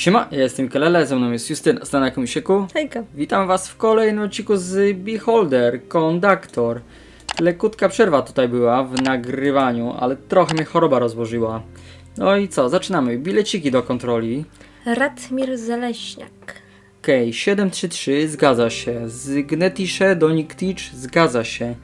Siema, ja jestem Kelele, ze mną jest Justyna Stanakumsieku. Hejka. Witam was w kolejnym odcinku z Beholder, Conductor. Lekkutka przerwa tutaj była w nagrywaniu, ale trochę mnie choroba rozłożyła. No i co, zaczynamy. Bileciki do kontroli. Ratmir Zaleśniak. Okej, 733 zgadza się. Z Gnetisze do Niktich zgadza się.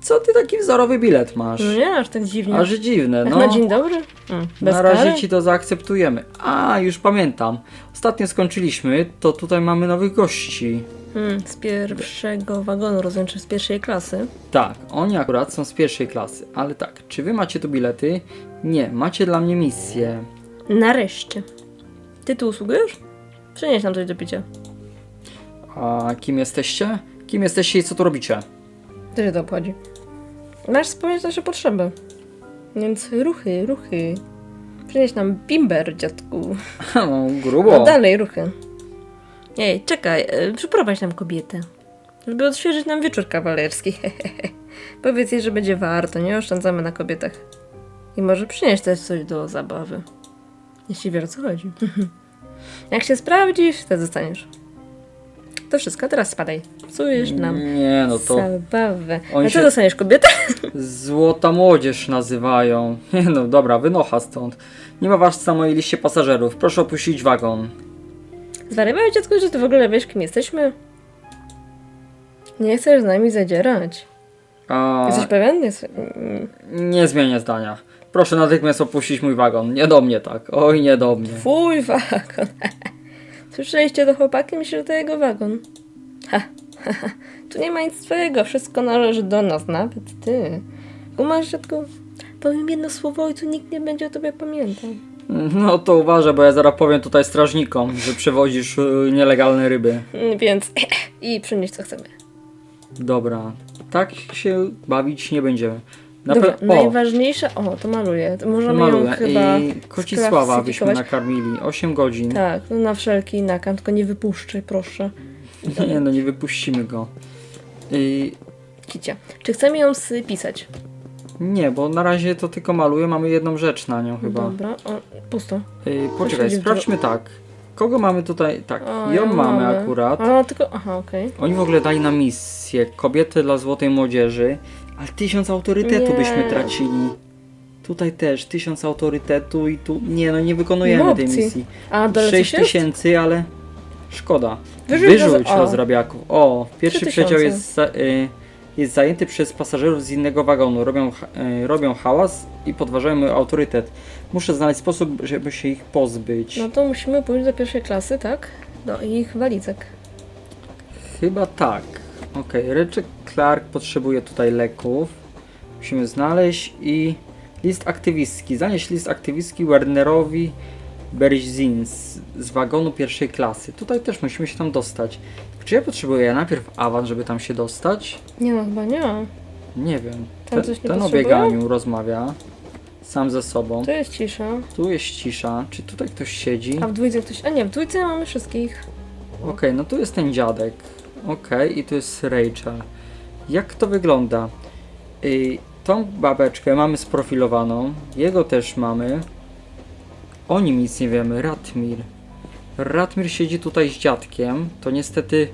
Co ty taki wzorowy bilet masz? No nie, aż tak dziwnie. Aż dziwne, Jak no. na dzień dobry? Mm, bez Na razie kary? ci to zaakceptujemy. A, już pamiętam. Ostatnio skończyliśmy, to tutaj mamy nowych gości. Mm, z pierwszego wagonu, rozumiem, czy z pierwszej klasy. Tak, oni akurat są z pierwszej klasy, ale tak, czy wy macie tu bilety? Nie, macie dla mnie misję. Nareszcie. Ty tu usługujesz? Przynieś nam coś do picia. A kim jesteście? Kim jesteście i co tu robicie? Co się to obchodzi? Masz spełniać nasze potrzeby. Więc ruchy, ruchy. Przynieś nam bimber, dziadku. No, grubo. No dalej, ruchy. Ej, czekaj, e, przyprowadź nam kobietę. Żeby odświeżyć nam wieczór kawalerski. Powiedz jej, że będzie warto, nie oszczędzamy na kobietach. I może przynieść też coś do zabawy. Jeśli wiesz o co chodzi. Jak się sprawdzisz, to zostaniesz. To wszystko, teraz spadaj. Psujesz nam Nie, no to zabawę. oni A co się- dostaniesz, kobietę? złota młodzież nazywają. Nie no, dobra, wynocha stąd. Nie ma was na mojej liście pasażerów. Proszę opuścić wagon. Zwariowałeś dziecko, że ty w ogóle wiesz, kim jesteśmy? Nie chcesz z nami zadzierać. A, Jesteś pewien? Jest... mm, nie zmienię zdania. Proszę natychmiast opuścić mój wagon. Nie do mnie tak. Oj, nie do mnie. Twój wagon. Słyszeliście to chłopaki? Myślę, że to jego wagon. Ha, ha, ha. Tu nie ma nic twojego, wszystko należy do nas, nawet ty. Kumasz, dziadku? Powiem jedno słowo i tu nikt nie będzie o tobie pamiętał. No to uważaj, bo ja zaraz powiem tutaj strażnikom, że przewozisz y, nielegalne ryby. Mm, Więc i przynieś co chcemy. Dobra, tak się bawić nie będziemy. Na Dobra, pe- o, najważniejsze... O, to maluję. To możemy ją chyba I Kocisława byśmy sklasyfikować. nakarmili. 8 godzin. Tak, no na wszelki nakam, tylko nie wypuszczaj, proszę. Nie no, nie wypuścimy go. I Kicia. Czy chcemy ją spisać? nie, bo na razie to tylko maluję, mamy jedną rzecz na nią chyba. Dobra, o, pusto. Y, poczekaj, Chodźmy, sprawdźmy tak. Kogo mamy tutaj? Tak, O, ją mamy akurat. A, tylko, aha, okej. Oni w ogóle dali nam misję, kobiety dla złotej młodzieży, ale tysiąc autorytetu Nie. byśmy tracili. Tutaj też tysiąc autorytetu i tu, nie no nie wykonujemy ma tej opcji. misji. A, dole 6 coś jest? tysięcy, ale szkoda. Wyrzuć Wyrzuć roz- o. rozrabiaków. O, pierwszy Trzy przedział tysiące. jest, za, y, jest zajęty przez pasażerów z innego wagonu. Robią, ha- y, robią hałas i podważają mój autorytet. Muszę znaleźć sposób, żeby się ich pozbyć. No to musimy pójść do pierwszej klasy, tak? Do ich walizek. Chyba tak. Okej, Ryczek Clark potrzebuje tutaj leków. Musimy znaleźć i list aktywistki. Zanieść list aktywistki Wernerowi Berzin z, z wagonu pierwszej klasy. Tutaj też musimy się tam dostać. Czy ja potrzebuję najpierw awans, żeby tam się dostać? Nie no, chyba nie. Nie wiem. Tam Ten, coś nie ten o bieganiu rozmawia sam ze sobą. Tu jest cisza. Tu jest cisza. Czy tutaj ktoś siedzi? A w dwójce ktoś... A nie, w dwójce mamy wszystkich. Okej, no tu jest ten dziadek. Okej, i tu jest Rachel. Jak to wygląda? Y, tą babeczkę mamy sprofilowaną. Jego też mamy. O nim nic nie wiemy. Ratmir. Ratmir siedzi tutaj z dziadkiem. To niestety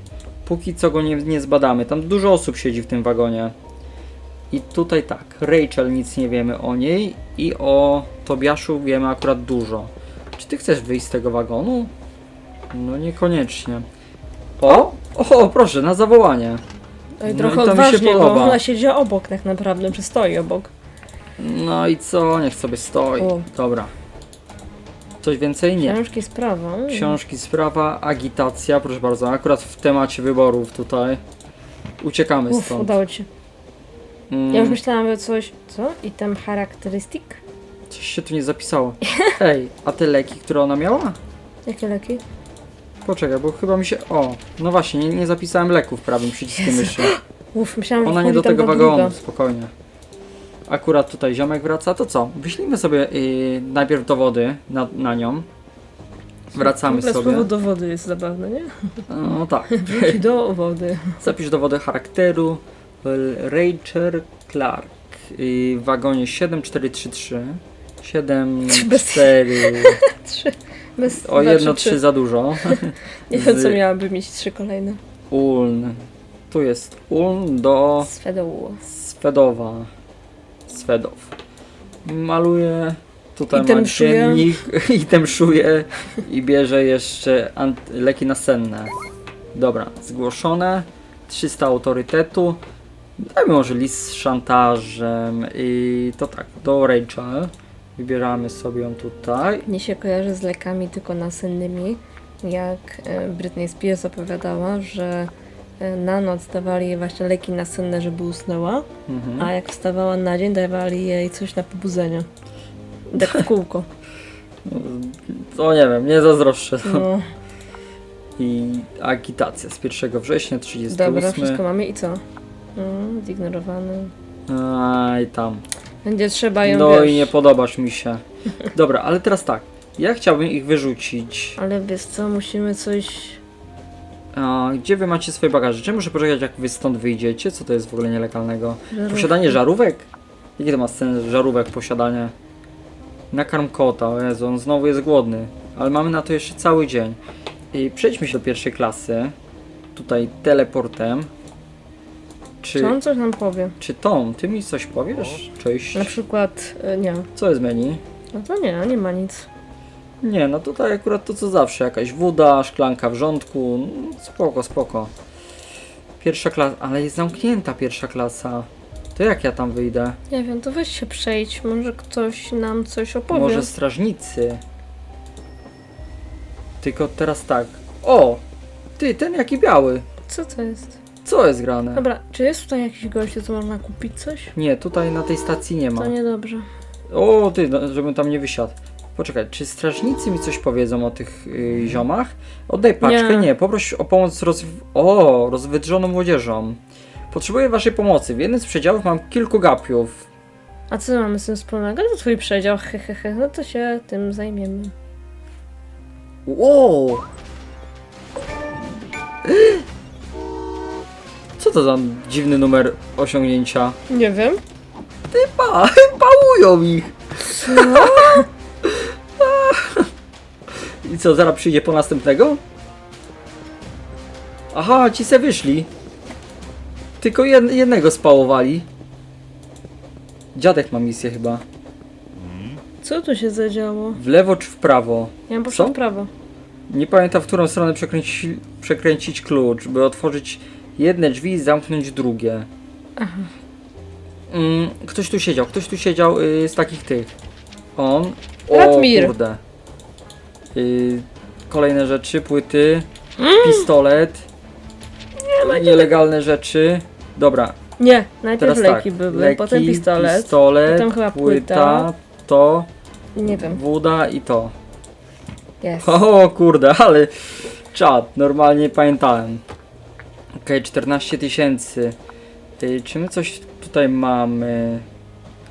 póki co go nie, nie zbadamy. Tam dużo osób siedzi w tym wagonie. I tutaj tak, Rachel nic nie wiemy o niej i o Tobiaszu wiemy akurat dużo. Czy ty chcesz wyjść z tego wagonu? No niekoniecznie. O! O, proszę, na zawołanie. No trochę i to mi się odważnie, bo podoba. ona siedzi obok tak naprawdę, czy stoi obok. No i co? Niech sobie stoi. O. Dobra. Coś więcej? Nie. Książki sprawa. Książki, sprawa, agitacja, proszę bardzo. Akurat w temacie wyborów tutaj. Uciekamy Uff, stąd. udało ci się. Mm, Ja już myślałam, że coś... Co? Item charakterystyk? coś się tu nie zapisało. Ej, a te leki, które ona miała? Jakie leki? Poczekaj, bo chyba mi się... O, no właśnie, nie, nie zapisałem leków prawym przyciskiem Jezu. myszy. Uff, myślałam, Ona że nie do tego wagonu, spokojnie. Akurat tutaj ziomek wraca, to co? Wyślijmy sobie y, najpierw dowody na, na nią. Wracamy sobie. słowo do wody jest zabawne, nie? No tak. Wróci do wody. Zapisz dowody charakteru. Rachel Clark y, w wagonie 7433. 7, Bez- 4, Trzy. Bez O jedno trzy, trzy za dużo. Nie wiem, co miałaby mieć trzy kolejne. Uln. Tu jest Uln do Svedowo. Svedowa. Svedow. Maluję. Tutaj I ma dziennik i temszuje i bierze jeszcze leki nasenne. Dobra, zgłoszone. 300 autorytetu. Dajmy może list z szantażem i to tak, do Rachel. Wybieramy sobie ją tutaj. Mnie się kojarzy z lekami tylko nasennymi. Jak e, Britney Spears opowiadała, że e, na noc dawali jej właśnie leki nasenne, żeby usnęła, Mhm. a jak wstawała na dzień, dawali jej coś na pobudzenie. Tak w kółko. To nie wiem, nie zazdroszczę. No, I agitacja z 1 września 38. dobra, wszystko mamy i co? No, zignorowany. Aj tam. Będzie trzeba ją, No wiesz, i nie podobasz mi się. Dobra, ale teraz tak. Ja chciałbym ich wyrzucić. Ale wiesz co, musimy coś... A, gdzie wy macie swoje bagaże? Czy muszę poczekać jak wy stąd wyjdziecie? Co to jest w ogóle nielegalnego? Żarówki. Posiadanie żarówek? Jaki to ma sens żarówek posiadanie? Nakarm kota, o Jezu, on znowu jest głodny. Ale mamy na to jeszcze cały dzień. I przejdźmy się do pierwszej klasy. Tutaj teleportem. Czy, Czy on coś nam powie? czy Tom, ty mi coś powiesz? Cześć. Na przykład, e, nie. Co jest menu? No to nie, nie ma nic. Nie, no tutaj akurat to co zawsze, jakaś woda, szklanka wrzątku, no, spoko, spoko. Pierwsza klasa, ale jest zamknięta pierwsza klasa. To jak ja tam wyjdę? Nie wiem, to weź się przejdź, może ktoś nam coś opowie. Może strażnicy. Tylko teraz tak. O! Ty, ten jaki biały. Co to jest? Co jest grane? Dobra, czy jest tutaj jakiś gościu, co można kupić coś? Nie, tutaj na tej stacji nie ma. To niedobrze. O, ty, no, żebym tam nie wysiadł. Poczekaj, czy strażnicy mi coś powiedzą o tych y, ziomach? Oddaj paczkę, nie. Nie. poproś o pomoc roz... o, rozwydrzoną młodzieżą. Potrzebuję waszej pomocy. W jednym z przedziałów mam kilku gapiów. A co mamy z tym wspólnego? To twój przedział, hehehe, no to się tym zajmiemy. Wow! Co to za dziwny numer osiągnięcia? Nie wiem. Pa, pałują ich! I co, zaraz przyjdzie po następnego? Aha, ci se wyszli. Tylko jed jednego spałowali. Dziadek ma misję chyba. Co tu się zadziało? W lewo czy w prawo? Ja bym poszła Co? w prawo. Nie pamiętam w którą stronę przekręcić, przekręcić klucz, by otworzyć jedne drzwi i zamknąć drugie. Aha. Mm, ktoś tu siedział, ktoś tu siedział y, z takich tych. On. O Radmir. kurde. Y, kolejne rzeczy, płyty, Mm. pistolet, nielegalne rzeczy. Dobra, Nie, najpierw teraz leki tak. były, leki, potem pistolet, pistolet potem chyba płyta, płyta. to, nie wiem, woda i to. jest. O kurde, ale czad, normalnie pamiętałem. Okej, 14 tysięcy. Czy my coś tutaj mamy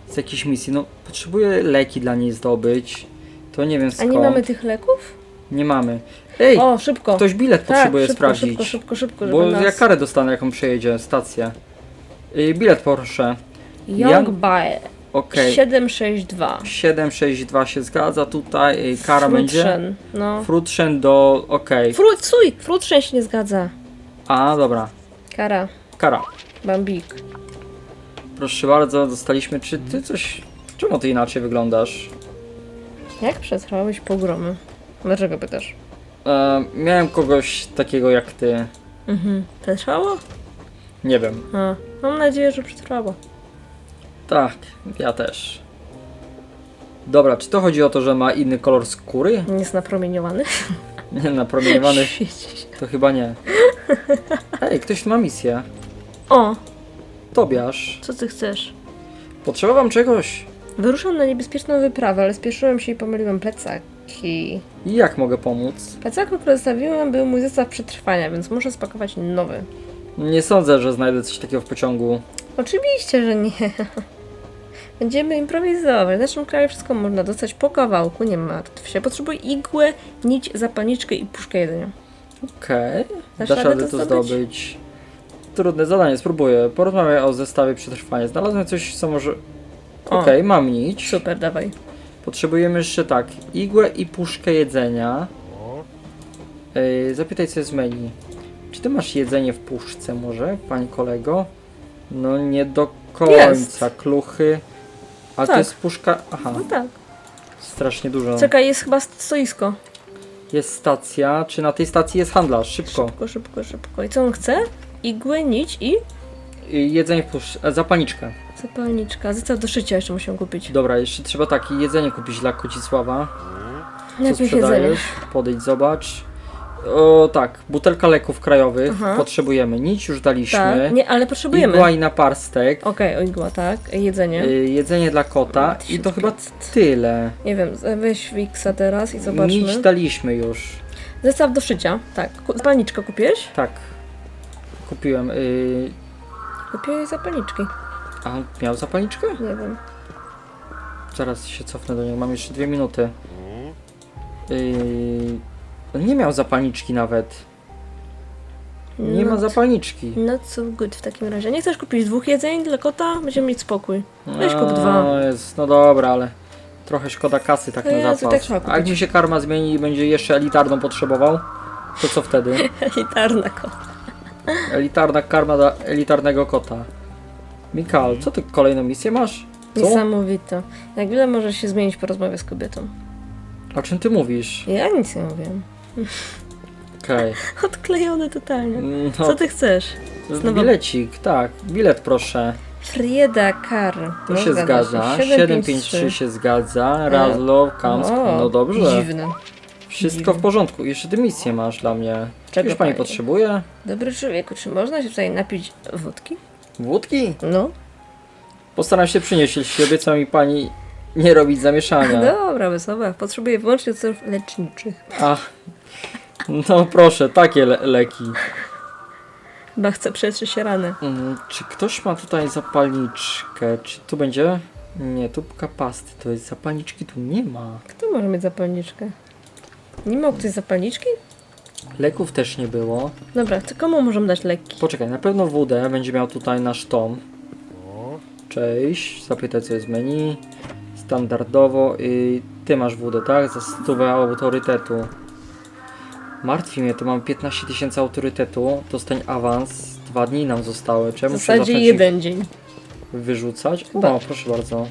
z jakiejś misji? No, potrzebuję leki dla niej zdobyć. To nie wiem A skąd. nie mamy tych leków? Nie mamy. Ej, O, szybko. ktoś bilet tak, potrzebuje szybko, sprawdzić. szybko, szybko, szybko, żeby bo nas... ja karę dostanę, jak on przejedzie stację. Y, bilet proszę. Young Young- Buy Okej. 762. 762 się zgadza tutaj. Kara będzie. Fruitshen, No. Fruitshen do. Okej. Fruit, suj! Fruitshen się nie zgadza. A, dobra. Kara, Kara. bambik. Proszę bardzo, dostaliśmy. Czy ty coś. Czemu ty inaczej wyglądasz? Jak przetrwałeś pogromy? Dlaczego pytasz? E, miałem kogoś takiego jak ty. Mhm. Przetrwało? Nie wiem. A, mam nadzieję, że przetrwało. Tak, ja też. Dobra, czy to chodzi o to, że ma inny kolor skóry? Nie jest napromieniowany? Nie, napromieniowany Świeci się. to chyba nie. Ej, ktoś ma misję. O, Tobiasz, co ty chcesz? potrzeba wam czegoś? Wyruszam na niebezpieczną wyprawę, ale spieszyłem się i pomyliłem plecaki. I jak mogę pomóc? Plecaku, które zostawiłem, był mój zestaw przetrwania, więc muszę spakować nowy. Nie sądzę, że znajdę coś takiego w pociągu. Oczywiście, że nie. Będziemy improwizować. W naszym kraju wszystko można dostać po kawałku, nie martw się. Potrzebuję igłę, nić, zapalniczkę i puszkę jedzenia. Okej, Dasz dasz radę radę to to zdobyć? zdobyć. Trudne zadanie, spróbuję. Porozmawiaj o zestawie przetrwania. Znalazłem coś, co może... Okej, mam nić. Super, dawaj. Potrzebujemy jeszcze tak, igłę i puszkę jedzenia. Yy, zapytaj co jest w menu. Czy ty masz jedzenie w puszce może, pani kolego? No nie do końca, Jest. kluchy. A to Tak. jest puszka, aha, No tak. strasznie dużo. Czekaj, jest chyba stoisko. Jest stacja, czy na tej stacji jest handlarz? Szybko. Szybko, szybko, szybko. I co on chce? Igłę, nić i jedzenie w puszce, zapalniczkę. zapalniczka. Zestaw do szycia jeszcze musimy kupić. Dobra, jeszcze trzeba takie jedzenie kupić dla Kocisława. Co Najpierw jedzenie. sprzedajesz? Podejdź, zobacz. O tak, butelka leków krajowych Aha. potrzebujemy. Nic już daliśmy. Tak, nie, ale potrzebujemy. Igła i naparstek. Okej, o igła, tak. Jedzenie. Y, jedzenie dla kota i to chyba tyle. Nie wiem, weź Wixa teraz i zobaczmy. Nic daliśmy już. Zestaw do szycia, tak. Zapalniczkę kupiłeś? Tak. Kupiłem. Y, Kupiłeś zapalniczki. a on miał zapalniczkę? Nie wiem. Zaraz się cofnę do niego. Mam jeszcze dwie minuty. Y, on nie miał zapalniczki nawet. Nie ma no, zapalniczki. No co good w takim razie. Nie chcesz kupić dwóch jedzeń dla kota? Będziemy mieć spokój. Weź kup No, dwa. Jest, no dobra, ale trochę szkoda kasy tak To na zapas. tak A mi się karma zmieni i będzie jeszcze elitarną potrzebował, to co wtedy? Elitarna kota. Elitarna karma dla elitarnego kota. Mikal, co ty kolejną misję masz? Co? Niesamowite. Jak wiele może się zmienić po rozmowie z kobietą. O czym ty mówisz? Ja nic nie mówię. Okej. Odklejone totalnie. No, Co ty chcesz? znowu- bilecik, tak. Bilet proszę. Frieda Kar. To No, się zgadza. 753 się zgadza. Razlo, Kamsk. O, No dobrze. Dziwne. Wszystko dziwne. w porządku. Jeszcze ty misję masz dla mnie. Czego Już pani pani? potrzebuje? Dobry człowieku, czy można się tutaj napić wódki? Wódki? No. Postaram się przynieść, jeśli obiecała mi pani nie robić zamieszania. Dobra, wesoła. Potrzebuję wyłącznie celów leczniczych. Ach, no proszę, takie le leki. Chyba chcę przetrzeć się ranę. Mm, czy ktoś ma tutaj zapalniczkę? Czy tu będzie? Nie, tu kapasty, to jest zapalniczki, tu nie ma. Kto może mieć zapalniczkę? Nie ma ktoś zapalniczki? Leków też nie było. Dobra, to komu możemy dać leki? Poczekaj, na pewno WD będzie miał tutaj nasz tom. Cześć, zapytaj co jest w menu. Standardowo. I ty masz WD, tak? Za stówę autorytetu. Martwi mnie, to mam 15 tysięcy autorytetu. Dostań awans. Dwa dni nam zostały. W Czemu muszę zasadzie zacząć jeden dzień. ich wyrzucać? Chyba. O, proszę bardzo.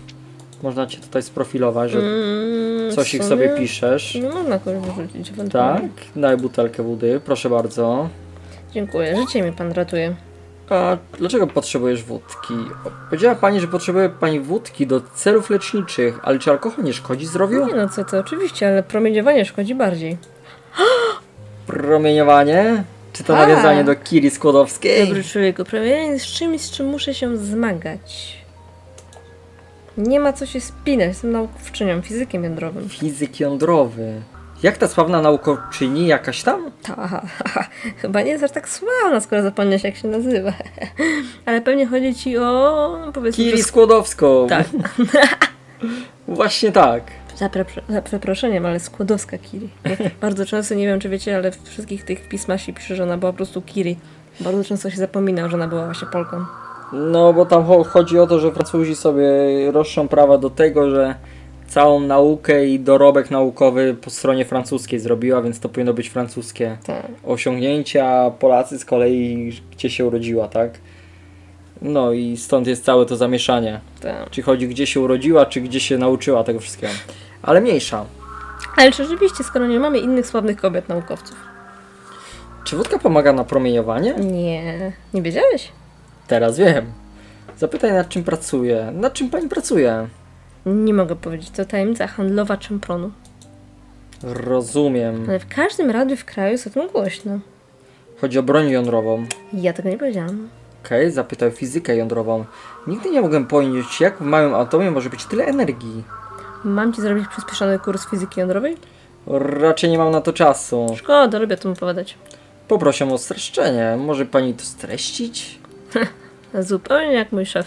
Można cię tutaj sprofilować, że Mm, coś w ich sumie- sobie piszesz. No można kogoś wyrzucić Tak, ewentualnie. daj butelkę wody, proszę bardzo. Dziękuję, życie mi pan ratuje. A dlaczego potrzebujesz wódki? O, Powiedziała pani, że potrzebuje pani wódki do celów leczniczych, ale czy alkohol nie szkodzi zdrowiu? Nie no, co to oczywiście, ale promieniowanie szkodzi bardziej. Promieniowanie? Czy to Tak. nawiązanie do Kiri Skłodowskiej? Dobry człowieku, promieniowanie jest czymś, z czym muszę się zmagać. Nie ma co się spinać, jestem naukowczynią, fizykiem jądrowym. Fizyk jądrowy. Jak ta sławna naukowczyni jakaś tam? Ta, chyba nie jest aż tak sławna, skoro zapomniałeś jak się nazywa. Ale pewnie chodzi ci o, powiedzmy, Kiri że... Skłodowską. Tak, Właśnie tak. Za, za przeproszeniem, ale Skłodowska Kiri. Bardzo często, nie wiem czy wiecie, ale w wszystkich tych pismach się pisze, że ona była po prostu Kiri. Bardzo często się zapomina, że ona była właśnie Polką. No, bo tam cho- chodzi o to, że Francuzi sobie roszczą prawa do tego, że całą naukę i dorobek naukowy po stronie francuskiej zrobiła, więc to powinno być francuskie Tak. osiągnięcia, a Polacy z kolei gdzie się urodziła, tak? No i stąd jest całe to zamieszanie. tak. Czy chodzi gdzie się urodziła, czy gdzie się nauczyła tego wszystkiego. Ale mniejsza. Ale czy rzeczywiście, skoro nie mamy innych sławnych kobiet naukowców? Czy wódka pomaga na promieniowanie? Nie. Nie wiedziałeś? Teraz wiem. Zapytaj nad czym pracuje. Nad czym pani pracuje? Nie mogę powiedzieć, to tajemnica handlowa czempronu. Rozumiem. Ale w każdym radiu w kraju jest o tym głośno. Chodzi o broń jądrową. Ja tego nie powiedziałam. Okej, zapytał fizykę jądrową. Nigdy nie mogłem pojąć, jak w małym atomie może być tyle energii. Mam ci zrobić przyspieszony kurs fizyki jądrowej? Raczej nie mam na to czasu. Szkoda, lubię o tym opowiadać. Poproszę o streszczenie. Może pani to streścić? Zupełnie jak mój szef.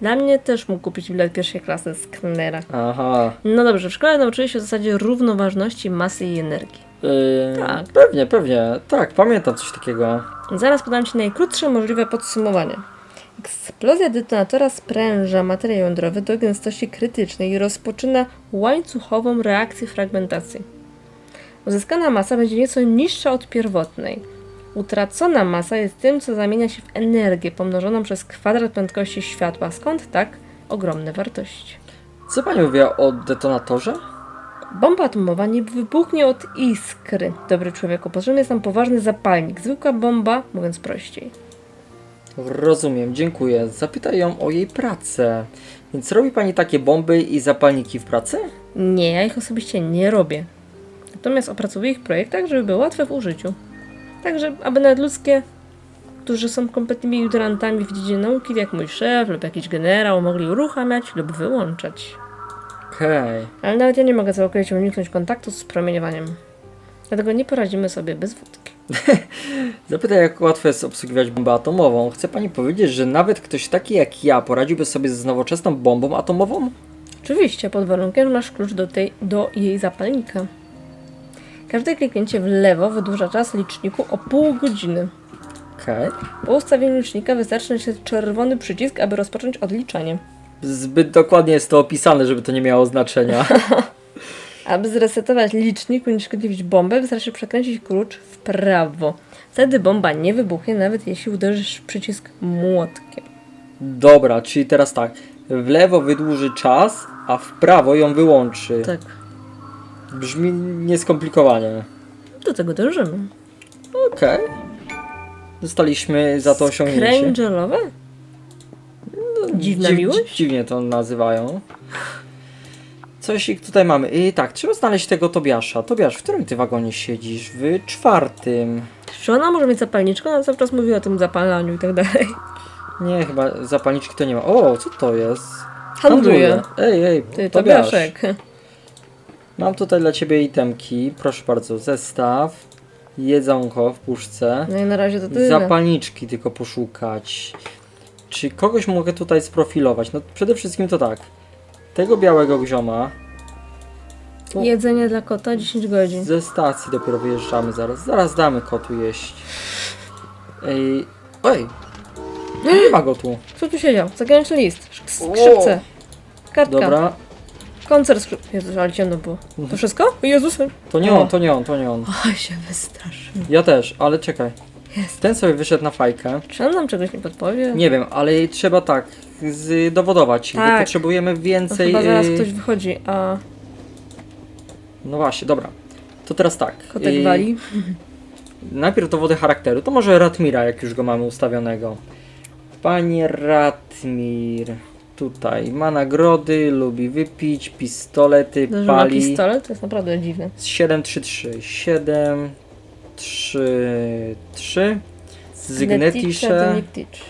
Dla mnie też mógł kupić bilet pierwszej klasy z Knera. Aha. No dobrze, w szkole nauczyli się w zasadzie równoważności masy i energii. Yy, Tak. Pewnie, pewnie. Tak, pamiętam coś takiego. Zaraz podam Ci najkrótsze możliwe podsumowanie. Eksplozja detonatora spręża materiał jądrowy do gęstości krytycznej i rozpoczyna łańcuchową reakcję fragmentacji. Uzyskana masa będzie nieco niższa od pierwotnej. Utracona masa jest tym, co zamienia się w energię pomnożoną przez kwadrat prędkości światła, skąd tak ogromne wartości. Co pani mówiła o detonatorze? Bomba atomowa nie wybuchnie od iskry. Dobry człowieku, potrzebny jest nam poważny zapalnik. Zwykła bomba, mówiąc prościej. Rozumiem, dziękuję. Zapytaj ją o jej pracę. Więc robi pani takie bomby i zapalniki w pracy? Nie, ja ich osobiście nie robię. Natomiast opracowuję ich w projektach, żeby były łatwe w użyciu. Także, aby nawet ludzkie, którzy są kompletnymi ignorantami w dziedzinie nauki, jak mój szef lub jakiś generał, mogli uruchamiać lub wyłączać. Okej. Ale nawet ja nie mogę całkowicie uniknąć kontaktu z promieniowaniem. Dlatego nie poradzimy sobie bez wódki. Zapytaj, jak łatwo jest obsługiwać bombę atomową. Chce pani powiedzieć, że nawet ktoś taki jak ja poradziłby sobie z nowoczesną bombą atomową? Oczywiście, pod warunkiem, że masz klucz do, tej, do jej zapalnika. Każde kliknięcie w lewo wydłuża czas liczniku o pół godziny. Okej. Po ustawieniu licznika wystarczy nacisnąć czerwony przycisk, aby rozpocząć odliczanie. Zbyt dokładnie jest to opisane, żeby to nie miało znaczenia. Aby zresetować licznik, unieśkodliwić bombę, wystarczy przekręcić klucz w prawo. Wtedy bomba nie wybuchnie, nawet jeśli uderzysz w przycisk młotkiem. Dobra, czyli teraz tak. W lewo wydłuży czas, a w prawo ją wyłączy. Tak, Brzmi nieskomplikowanie. do tego dążymy. Okej. Dostaliśmy za to osiągnięcie. Kręgelowe? Dziwna Dziw- miłość? Dziwnie to nazywają. Coś tutaj mamy. I tak, trzeba znaleźć tego Tobiasza. Tobiasz, w którym ty wagonie siedzisz? W czwartym. Czy ona może mieć zapalniczkę? Ona cały czas mówi o tym zapalaniu i tak dalej. Nie, chyba zapalniczki to nie ma. O, co to jest? Handluje. Ej, ej, Ty, Tobiasz. Tobiaszek. Mam tutaj dla ciebie itemki. Proszę bardzo, zestaw. Jedzonko w puszce. No i na razie to tyle. Zapalniczki tylko poszukać. Czy kogoś mogę tutaj sprofilować? No przede wszystkim to tak. Tego białego gzioma. Tu Jedzenie dla kota 10 godzin. ze stacji dopiero wyjeżdżamy zaraz. Zaraz damy kotu jeść. Ej. Ej! Nie ma go tu. Kto tu siedział? Zagraniczny list. Sk- Skrzypce. Kartka. Dobra. Koncert skrzyp... Jezus, ale ciemno było. To wszystko? O Jezus. To nie on, to nie on, to nie on. O, się wystraszył. Ja też, ale czekaj. Jest. Ten sobie wyszedł na fajkę. Czy on nam czegoś nie podpowie? Nie wiem, ale trzeba tak zdowodować, bo Tak. potrzebujemy No więcej. chyba zaraz y, ktoś wychodzi, a No właśnie, dobra. To teraz tak. kotek y, wali. Najpierw dowody charakteru. To może Ratmira, jak już go mamy ustawionego. Panie Ratmir. Tutaj ma nagrody, lubi wypić, pistolety, To, że ma pali. pistolet, to jest naprawdę dziwne. 733 7 3 3 Gnetisze do Zgnetisze Niktich.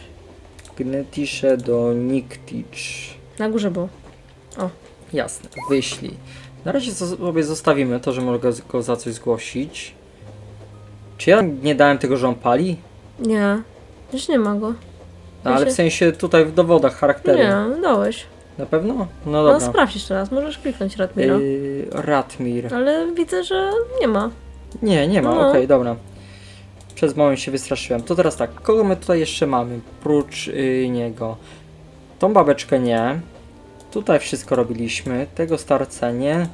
Gnetisze do Niktich. Na górze było. Jasne, wyślij. Na razie sobie zostawimy to, że mogę go za coś zgłosić. Czy ja nie dałem tego, że on pali? Nie. Już nie ma go. No, ale w sensie tutaj w dowodach charakteru. Nie, dałeś. Na pewno? No No dobra. sprawdź jeszcze raz, możesz kliknąć Radmira. Yy, Ratmir. Ale widzę, że nie ma. Nie, nie ma, No. okej, dobra. Przez moment się wystraszyłem. To teraz tak, kogo my tutaj jeszcze mamy? Prócz yy, niego. Tą babeczkę nie. Tutaj wszystko robiliśmy. Tego starca nie.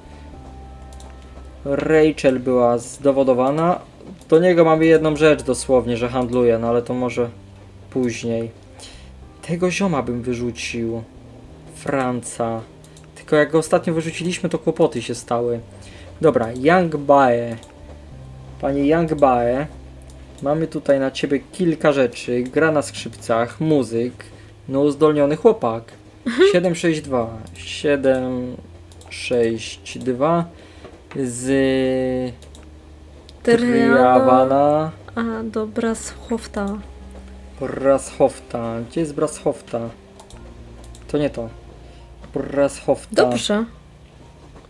Rachel była zdowodowana. Do niego mamy jedną rzecz dosłownie, że handluje, no ale to może później. Tego zioma bym wyrzucił. Franca. Tylko jak go ostatnio wyrzuciliśmy, to kłopoty się stały. Dobra, Young Bae. Panie Young Bae, mamy tutaj na ciebie kilka rzeczy. Gra na skrzypcach, muzyk, no uzdolniony chłopak. 762. 762 z. Triawana A, dobra, schowta. Brashofta. Gdzie jest Brashofta? To nie to. Brashofta. Dobrze.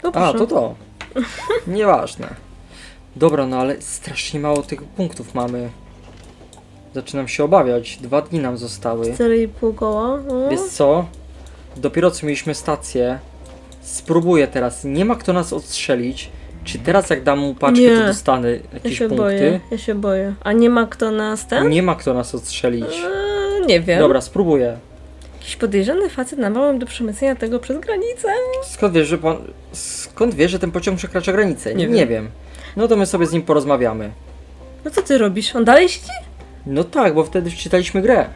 Dobrze. A, to to. Nieważne. Dobra, no ale strasznie mało tych punktów mamy. Zaczynam się obawiać. Dwa dni nam zostały. 4,5 koła. No. Wiesz co? Dopiero co mieliśmy stację. Spróbuję teraz. Nie ma kto nas odstrzelić. Czy teraz jak dam mu paczkę, Nie. to dostanę Ja jakieś się punkty? boję, ja się boję. A nie ma kto nas ten? Nie ma kto nas odstrzelić. Eee, nie wiem. Dobra, spróbuję. Jakiś podejrzany facet namałem do przemycenia tego przez granicę. Skąd wiesz, że pan... Skąd wiesz, że ten pociąg przekracza granicę? Nie, wiem. No to my sobie z nim porozmawiamy. No co ty robisz? On dalej siedzi? No tak, bo wtedy wczytaliśmy grę.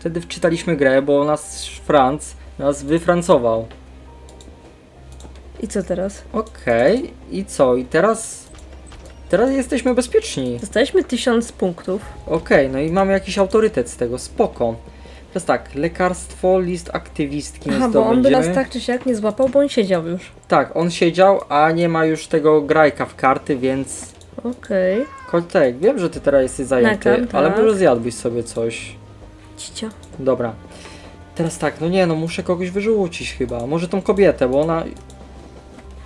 Wtedy wczytaliśmy grę, bo nas Franc nas wyfrancował. I co teraz? Okej, i co? I teraz... Teraz jesteśmy bezpieczni. Dostaliśmy tysiąc punktów. Okej, no i mamy jakiś autorytet z tego, spoko. Teraz tak, lekarstwo, list aktywistki Aha, bo on by nas tak czy siak nie złapał, bo on siedział już. Tak, on siedział, a nie ma już tego grajka w karty, więc... Okej. Kotek, wiem, że ty teraz jesteś zajęty, Nakam, ale tak. może zjadłbyś sobie coś. Cicio. Dobra. Teraz tak, no nie, no muszę kogoś wyrzucić chyba. Może tą kobietę, bo ona...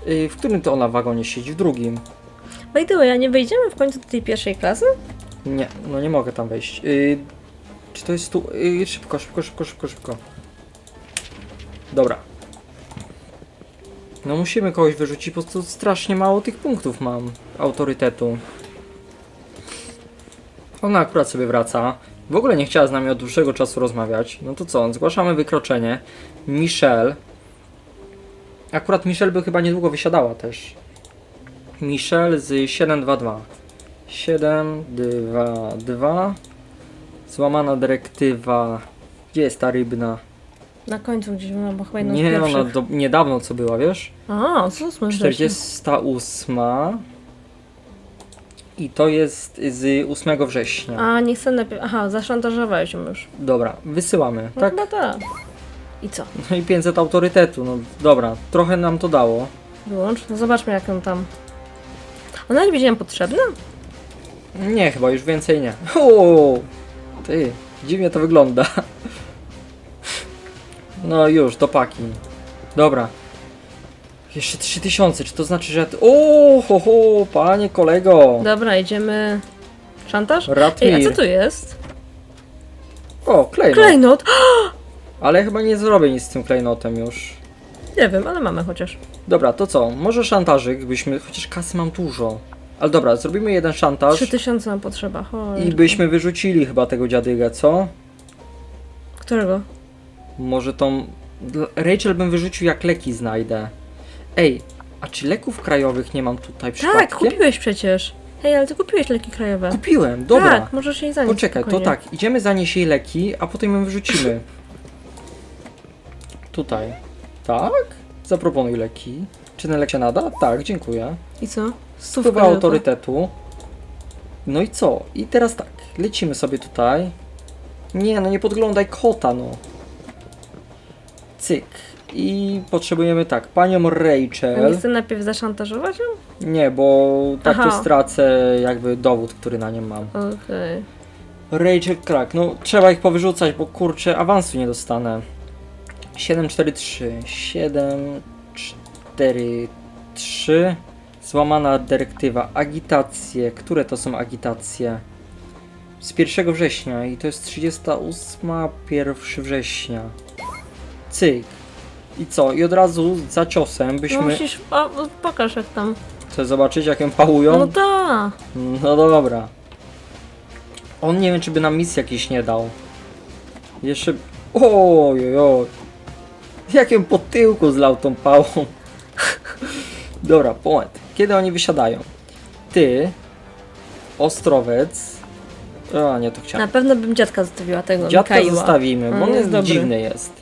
Yy, w którym to ona wagonie siedzi? W drugim. By the way, a nie wejdziemy w końcu do tej pierwszej klasy? Nie, no nie mogę tam wejść. Yy, czy to jest tu? Yy, szybko, szybko, szybko, szybko, szybko. Dobra. No musimy kogoś wyrzucić, po prostu strasznie mało tych punktów mam. Autorytetu. Ona akurat sobie wraca. W ogóle nie chciała z nami od dłuższego czasu rozmawiać. No to co, zgłaszamy wykroczenie. Michelle. Akurat Michelle by chyba niedługo wysiadała też. Michelle z 722. 722 Złamana dyrektywa Gdzie jest ta rybna? Na końcu gdzieś, no bo chyba jedną z Nie, pierwszych. ona do, niedawno co była, wiesz? A, co ósmy września. 48 I to jest z 8 września A, nie chcę najpierw... Aha, zaszantażowałeś ją już. Dobra, wysyłamy, No tak? chyba tak. I co? No i 500 autorytetu, no dobra, trochę nam to dało Wyłącz? No zobaczmy jak ją tam... Ona nie będzie nam potrzebna? Nie, chyba już więcej nie o, Ty, dziwnie to wygląda No już, do paki Dobra Jeszcze 3000, czy to znaczy, że... O, ho, ho, panie kolego Dobra, idziemy... Szantaż? Ej, a Ratmir co tu jest? O, klejnot Klejnot! Ale chyba nie zrobię nic z tym klejnotem już Nie wiem, ale mamy chociaż. Dobra, to co? Może szantażyk, byśmy... Chociaż kasy mam dużo Ale dobra, zrobimy jeden szantaż 3000 nam potrzeba, chodź. I byśmy wyrzucili chyba tego dziadygę, co? Którego? Może tą... Rachel bym wyrzucił jak leki znajdę. Ej, a czy leków krajowych nie mam tutaj przypadkiem? Tak, kupiłeś przecież. Hej, ale ty kupiłeś leki krajowe. Kupiłem, dobra. Tak, możesz jej zanieść Poczekaj, to spokojnie. tak, idziemy zanieść jej leki, a potem ją wyrzucimy. Tutaj. Tak? Zaproponuj leki. Czy ten lek się nada? Tak, dziękuję. I co? Stówa tylko. autorytetu. No i co? I teraz tak, lecimy sobie tutaj. Nie, no nie podglądaj kota, no. Cyk. I potrzebujemy tak, panią A nie Rachel. chcę najpierw zaszantażować ją? Nie, bo tak to Aha. stracę jakby dowód, który na nim mam. Okej. Rachel Crack, no trzeba ich powyrzucać, bo kurczę, awansu nie dostanę. 743, 743, złamana dyrektywa, agitacje, które to są agitacje? Z 1 września i to jest 38, 1 września. Cyk. I co? I od razu za ciosem No byśmy... musisz... O, o, pokaż jak tam. Chcę zobaczyć jak ją pałują? No tak. No dobra. On nie wiem, czy by nam misji jakiejś nie dał. Jeszcze... Oj, oj, oj. Jak ją po tyłku zlał tą pałą. dobra, moment. Kiedy oni wysiadają? Ty, Ostrowiec... A, nie, to chciałem. Na pewno bym dziadka zostawiła tego Dziadka Mikaiła. zostawimy, bo On on jest dobry. dziwny jest.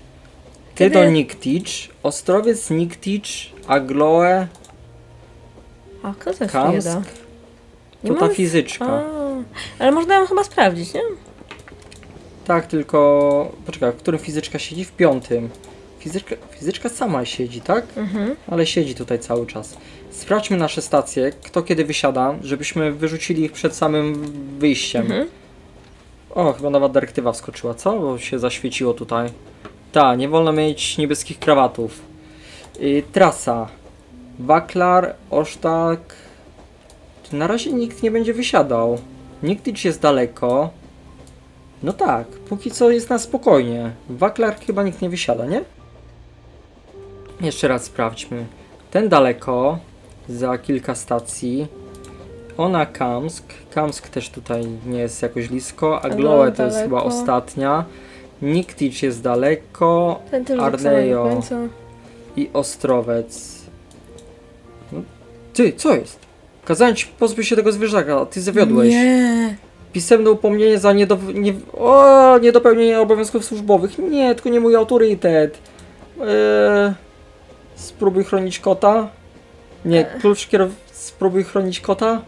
Ty Kiedy- do Niktich, Ostrowiec, Niktich, Agloe, A, kto to jest Kamsk. jeda? To ta fizyczka. A, ale można ją chyba sprawdzić, nie? Tak, tylko. Poczekaj, w którym fizyczka siedzi? W piątym. Fizyczka, fizyczka sama siedzi, tak? Mhm. Ale siedzi tutaj cały czas. Sprawdźmy nasze stacje, kto kiedy wysiada, żebyśmy wyrzucili ich przed samym wyjściem. Mhm. O, chyba nowa dyrektywa wskoczyła, co? Bo się zaświeciło tutaj. Tak, nie wolno mieć niebieskich krawatów. Y, trasa. Waklar, Osztak. Na razie nikt nie będzie wysiadał. Nikt jest daleko. No tak, póki co jest na spokojnie. Waklar chyba nikt nie wysiada, nie? Jeszcze raz sprawdźmy. Ten daleko, za kilka stacji. ona Kamsk. Kamsk też tutaj nie jest jakoś blisko. Agloe Agloe to jest chyba ostatnia. Niktic jest daleko. Ten też tak Arnejo. I Ostrowec. No, Ty, co jest? Kazałem ci pozbyć się tego zwierzaka, a ty zawiodłeś. Nie. Pisemne upomnienie za niedo... nie... o, niedopełnienie obowiązków służbowych. Nie, tylko nie mój autorytet. Eee, spróbuj chronić kota. Nie, klucz kierow... Spróbuj chronić kota.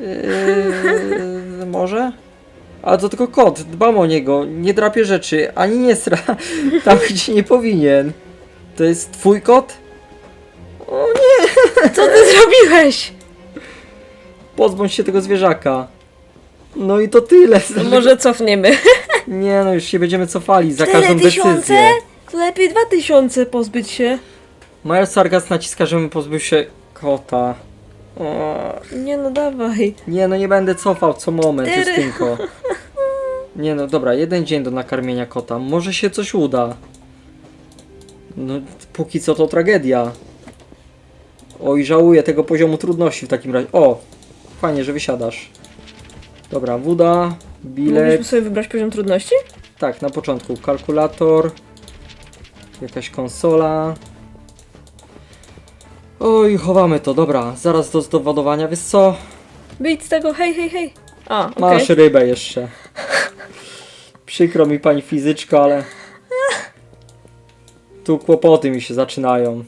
Eee, może? Ale to tylko kot, dbam o niego, nie drapie rzeczy, ani nie sra tam, gdzie nie powinien. To jest twój kot? O nie, Co ty zrobiłeś? pozbądź się tego zwierzaka. No i to tyle. No może cofniemy. Nie no, już się będziemy cofali za każdą tysiące? decyzję. To lepiej dwa tysiące pozbyć się. Majer Sargas naciska, żebym pozbył się kota. O, Nie no, dawaj. nie no, nie będę cofał co moment, Cztery. Justynko. Nie no, dobra, jeden dzień do nakarmienia kota. Może się coś uda. No, póki co to tragedia. Oj, żałuję tego poziomu trudności w takim razie. O, fajnie, że wysiadasz. Dobra, woda, bilet. Mogliśmy sobie wybrać poziom trudności? Tak, na początku kalkulator, jakaś konsola. Oj, chowamy to, dobra, zaraz do zdoładowania, wiesz co? Wyjdź z tego, hej, hej, hej. A, okej. Masz rybę jeszcze. Przykro mi pani fizyczko, ale tu kłopoty mi się zaczynają.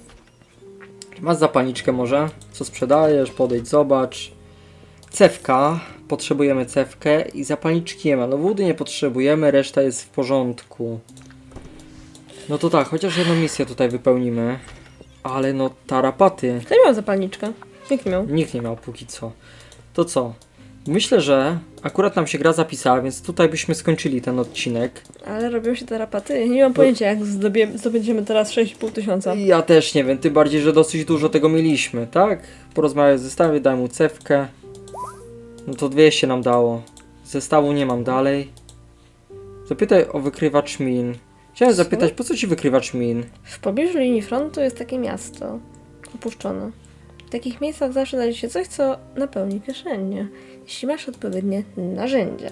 Masz zapalniczkę może? Co sprzedajesz? Podejdź, zobacz. Cewka. Potrzebujemy cewkę i zapalniczki nie ma. No wody nie potrzebujemy, reszta jest w porządku. No to tak, chociaż jedną misję tutaj wypełnimy. Ale no tarapaty. Kto miał zapalniczkę? Nikt nie miał. Nikt nie miał póki co. To co? Myślę, że akurat nam się gra zapisała, więc tutaj byśmy skończyli ten odcinek. Ale robią się terapaty? Ja nie mam pojęcia, jak zdobie, zdobędziemy teraz 6,5 tysiąca. Ja też nie wiem, tym bardziej, że dosyć dużo tego mieliśmy, tak? Porozmawiać z zestawie, dałem mu cewkę. No to 200 nam dało. Zestawu nie mam dalej. Zapytaj o wykrywacz min. Chciałem zapytać, po co ci wykrywacz min? W pobliżu linii frontu jest takie miasto. Opuszczone. W takich miejscach zawsze znajdzie się coś, co napełni kieszenie. Jeśli masz odpowiednie narzędzia.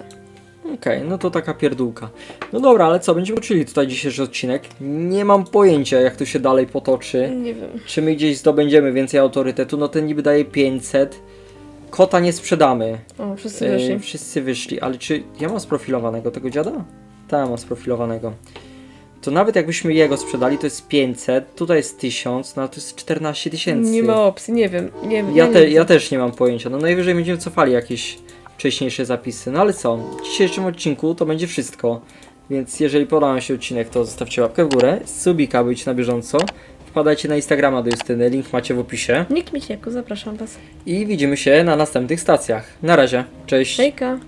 Okej, no to taka pierdółka. No dobra, ale co, będziemy uczyli tutaj dzisiejszy odcinek. Nie mam pojęcia, jak to się dalej potoczy. Nie wiem. Czy my gdzieś zdobędziemy więcej autorytetu? No ten niby daje 500. Kota nie sprzedamy. O, wszyscy Yy, wyszli. wszyscy wyszli, ale czy ja mam sprofilowanego tego dziada? Tak, mam sprofilowanego. To nawet jakbyśmy jego sprzedali, to jest 500, tutaj jest 1000, no a to jest 14 tysięcy. Nie ma opcji, nie wiem. Nie, Ja, nie te, widzę. ja też nie mam pojęcia. No najwyżej będziemy cofali jakieś wcześniejsze zapisy. No ale co, w dzisiejszym odcinku to będzie wszystko. Więc jeżeli podobał Wam się odcinek, to zostawcie łapkę w górę, subika, być na bieżąco. Wpadajcie na Instagrama do Justyny, link macie w opisie. Nikt mi zapraszam was. I widzimy się na następnych stacjach. Na razie, cześć. Hejka.